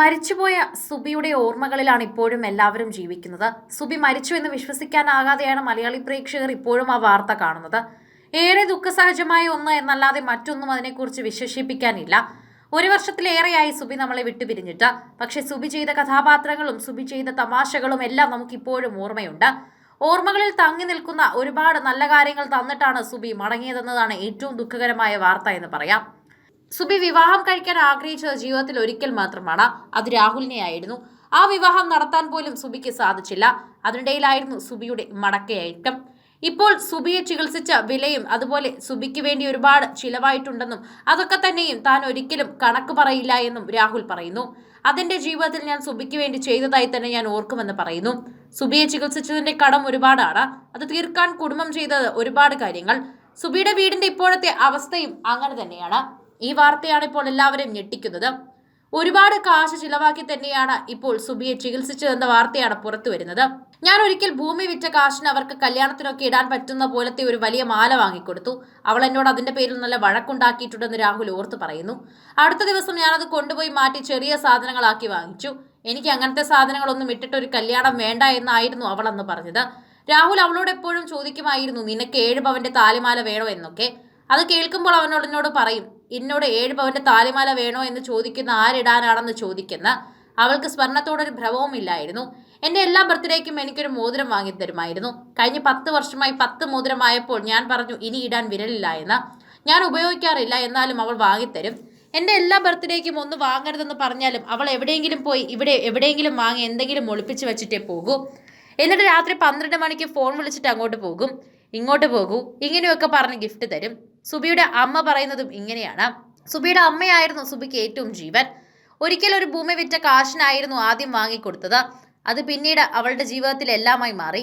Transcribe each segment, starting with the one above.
മരിച്ചുപോയ സുബിയുടെ ഓർമ്മകളിലാണ് ഇപ്പോഴും എല്ലാവരും ജീവിക്കുന്നത്. സുബി മരിച്ചു എന്ന് വിശ്വസിക്കാനാകാതെയാണ് മലയാളി പ്രേക്ഷകർ ഇപ്പോഴും ആ വാർത്ത കാണുന്നത്. ഏറെ ദുഃഖസഹജമായ ഒന്ന് എന്നല്ലാതെ മറ്റൊന്നും അതിനെക്കുറിച്ച് വിശേഷിപ്പിക്കാനില്ല. ഒരു വർഷത്തിലേറെയായി സുബി നമ്മളെ വിട്ടുപിരിഞ്ഞിട്ട്. പക്ഷെ സുബി ചെയ്ത കഥാപാത്രങ്ങളും സുബി ചെയ്ത തമാശകളും എല്ലാം നമുക്കിപ്പോഴും ഓർമ്മയുണ്ട്. ഓർമ്മകളിൽ തങ്ങി നിൽക്കുന്ന ഒരുപാട് നല്ല കാര്യങ്ങൾ തന്നിട്ടാണ് സുബി മടങ്ങിയതെന്നതാണ് ഏറ്റവും ദുഃഖകരമായ വാർത്ത എന്ന് പറയാം. സുബി വിവാഹം കഴിക്കാൻ ആഗ്രഹിച്ചത് ജീവിതത്തിൽ ഒരിക്കൽ മാത്രമാണ്. അത് രാഹുലിനെ ആയിരുന്നു. ആ വിവാഹം നടത്താൻ പോലും സുബിക്ക് സാധിച്ചില്ല. അതിനിടയിലായിരുന്നു സുബിയുടെ മടക്കയറ്റം. ഇപ്പോൾ സുബിയെ ചികിത്സിച്ച വിലയും അതുപോലെ സുബിക്ക് വേണ്ടി ഒരുപാട് ചിലവായിട്ടുണ്ടെന്നും അതൊക്കെ തന്നെയും താൻ ഒരിക്കലും കണക്ക് പറയില്ല എന്നും രാഹുൽ പറയുന്നു. അതെന്റെ ജീവിതത്തിൽ ഞാൻ സുബിക്ക് വേണ്ടി ചെയ്തതായി തന്നെ ഞാൻ ഓർക്കുമെന്ന് പറയുന്നു. സുബിയെ ചികിത്സിച്ചതിന്റെ കടം ഒരുപാടാണ്. അത് തീർക്കാൻ കുടുംബം ചെയ്തത് ഒരുപാട് കാര്യങ്ങൾ. സുബിയുടെ വീടിന്റെ ഇപ്പോഴത്തെ അവസ്ഥയും അങ്ങനെ തന്നെയാണ്. ഈ വാർത്തയാണ് ഇപ്പോൾ എല്ലാവരും ഞെട്ടിക്കുന്നത്. ഒരുപാട് കാശ് ചിലവാക്കി തന്നെയാണ് ഇപ്പോൾ സുബിയെ ചികിത്സിച്ചതെന്ന വാർത്തയാണ് പുറത്തു വരുന്നത്. ഞാൻ ഒരിക്കൽ ഭൂമി വിറ്റ കാശിന് അവർക്ക് കല്യാണത്തിനൊക്കെ ഇടാൻ പറ്റുന്ന പോലത്തെ ഒരു വലിയ മാല വാങ്ങിക്കൊടുത്തു. അവൾ എന്നോട് അതിന്റെ പേരിൽ നല്ല വഴക്കുണ്ടാക്കിയിട്ടുണ്ടെന്ന് രാഹുൽ ഓർത്തു പറയുന്നു. അടുത്ത ദിവസം ഞാനത് കൊണ്ടുപോയി മാറ്റി ചെറിയ സാധനങ്ങളാക്കി വാങ്ങിച്ചു. എനിക്ക് അങ്ങനത്തെ സാധനങ്ങളൊന്നും ഇട്ടിട്ട് ഒരു കല്യാണം വേണ്ട എന്നായിരുന്നു അവൾ അന്ന് പറഞ്ഞത്. രാഹുൽ അവളോട് എപ്പോഴും ചോദിക്കുമായിരുന്നു നിനക്ക് ഏഴ് പവന്റെ താലിമാല വേണോ? എന്നൊക്കെ. അത് കേൾക്കുമ്പോൾ അവനോട് എന്നോട് പറയും എന്നോട് ഏഴ് പവന്റെ താലിമാല വേണോ എന്ന് ചോദിക്കുന്ന ആരിടാനാണെന്ന് ചോദിക്കുന്ന അവൾക്ക് സ്വർണത്തോടൊരു ഭ്രമവും ഇല്ലായിരുന്നു. എന്റെ എല്ലാ ബർത്ത്ഡേക്കും എനിക്കൊരു മോതിരം വാങ്ങി തരുമായിരുന്നു കഴിഞ്ഞ പത്ത് വർഷമായി പത്ത് മോതിരമായപ്പോൾ ഞാൻ പറഞ്ഞു ഇനി ഇടാൻ വിരലില്ല എന്ന്. ഞാൻ ഉപയോഗിക്കാറില്ല എന്നാലും അവൾ വാങ്ങിത്തരും. എന്റെ എല്ലാ ബർത്ത്ഡേക്കും ഒന്ന് വാങ്ങരുതെന്ന് പറഞ്ഞാലും അവൾ എവിടെയെങ്കിലും പോയി ഇവിടെ എവിടെയെങ്കിലും വാങ്ങി എന്തെങ്കിലും ഒളിപ്പിച്ച് വെച്ചിട്ടേ പോകൂ. എന്നിട്ട് രാത്രി പന്ത്രണ്ട് മണിക്ക് ഫോൺ വിളിച്ചിട്ട് അങ്ങോട്ട് പോകും. ഇങ്ങോട്ട് പോകൂ. ഇങ്ങനെയൊക്കെ പറഞ്ഞ് ഗിഫ്റ്റ് തരും. സുബിയുടെ അമ്മ പറയുന്നതും ഇങ്ങനെയാണ്. സുബിയുടെ അമ്മയായിരുന്നു സുബിക്ക് ഏറ്റവും ജീവൻ. ഒരിക്കൽ ഒരു ഭൂമി വിറ്റ കാശിനായിരുന്നു ആദ്യം വാങ്ങിക്കൊടുത്തത്. അത് പിന്നീട് അവളുടെ ജീവിതത്തിൽ എല്ലാമായി മാറി.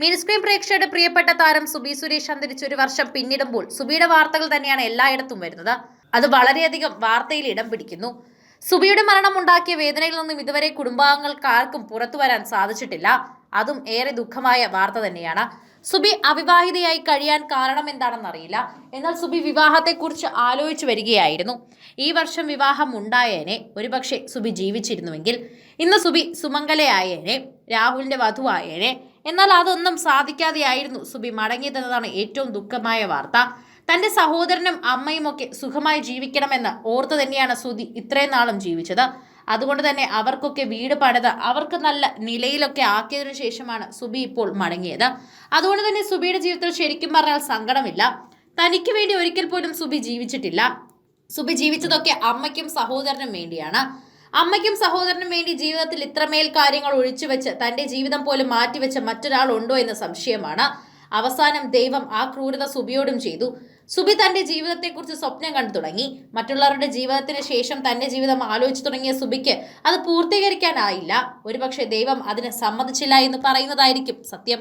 മിനിസ്ക്രീൻ പ്രേക്ഷകരുടെ പ്രിയപ്പെട്ട താരം സുബി സുരേഷ് അന്തരിച്ച് ഒരു വർഷം പിന്നിടുമ്പോൾ സുബിയുടെ വാർത്തകൾ തന്നെയാണ് എല്ലായിടത്തും വരുന്നത്. അത് വളരെയധികം വാർത്തയിൽ ഇടം പിടിക്കുന്നു. സുബിയുടെ മരണം ഉണ്ടാക്കിയ വേദനയിൽ നിന്നും ഇതുവരെ കുടുംബാംഗങ്ങൾക്ക് ആർക്കും പുറത്തു വരാൻ സാധിച്ചിട്ടില്ല. അതും ഏറെ ദുഃഖമായ വാർത്ത തന്നെയാണ്. സുബി അവിവാഹിതയായി കഴിയാൻ കാരണം എന്താണെന്നറിയില്ല. എന്നാൽ സുബി വിവാഹത്തെക്കുറിച്ച് ആലോചിച്ചു വരികയായിരുന്നു. ഈ വർഷം വിവാഹം ഉണ്ടായേനെ ഒരുപക്ഷെ സുബി ജീവിച്ചിരുന്നുവെങ്കിൽ. ഇന്ന് സുബി സുമംഗലയായേനെ രാഹുലിന്റെ വധുവായേനെ. എന്നാൽ അതൊന്നും സാധിക്കാതെയായിരുന്നു സുബി മടങ്ങിയതെന്നതാണ് ഏറ്റവും ദുഃഖമായ വാർത്ത. തന്റെ സഹോദരനും അമ്മയും ഒക്കെ സുഖമായി ജീവിക്കണമെന്ന് ഓർത്തു തന്നെയാണ് സുധി ഇത്രയും നാളും ജീവിച്ചത്. അതുകൊണ്ട് തന്നെ അവർക്കൊക്കെ വീട് പണിത് അവർക്ക് നല്ല നിലയിലൊക്കെ ആക്കിയതിനു ശേഷമാണ് സുബി ഇപ്പോൾ മടങ്ങിയത്. അതുകൊണ്ട് തന്നെ സുബിയുടെ ജീവിതത്തിൽ ശരിക്കും പറഞ്ഞാൽ സങ്കടമില്ല. തനിക്ക് വേണ്ടി ഒരിക്കൽ പോലും സുബി ജീവിച്ചിട്ടില്ല. സുബി ജീവിച്ചതൊക്കെ അമ്മയ്ക്കും സഹോദരനും വേണ്ടിയാണ്. അമ്മയ്ക്കും സഹോദരനും വേണ്ടി ജീവിതത്തിൽ ഇത്രമേൽ കാര്യങ്ങൾ ഒഴിച്ചു വെച്ച് തന്റെ ജീവിതം പോലും മാറ്റിവെച്ച മറ്റൊരാൾ ഉണ്ടോ എന്ന സംശയമാണ്. അവസാനം ദൈവം ആ ക്രൂരത സുബിയോടും ചെയ്തു. സുബി തന്റെ ജീവിതത്തെക്കുറിച്ച് സ്വപ്നം കണ്ടു തുടങ്ങി. മറ്റുള്ളവരുടെ ജീവിതത്തിന് ശേഷം തന്റെ ജീവിതം ആലോചിച്ചു തുടങ്ങിയ സുബിക്ക് അത് പൂർത്തീകരിക്കാനായില്ല. ഒരുപക്ഷെ ദൈവം അതിന് സമ്മതിച്ചില്ല എന്ന് പറയുന്നതായിരിക്കും സത്യം.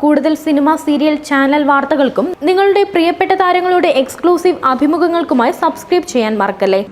കൂടുതൽ സിനിമ സീരിയൽ ചാനൽ വാർത്തകൾക്കും നിങ്ങളുടെ പ്രിയപ്പെട്ട താരങ്ങളുടെ എക്സ്ക്ലൂസീവ് അഭിമുഖങ്ങൾക്കുമായി സബ്സ്ക്രൈബ് ചെയ്യാൻ മറക്കല്ലേ?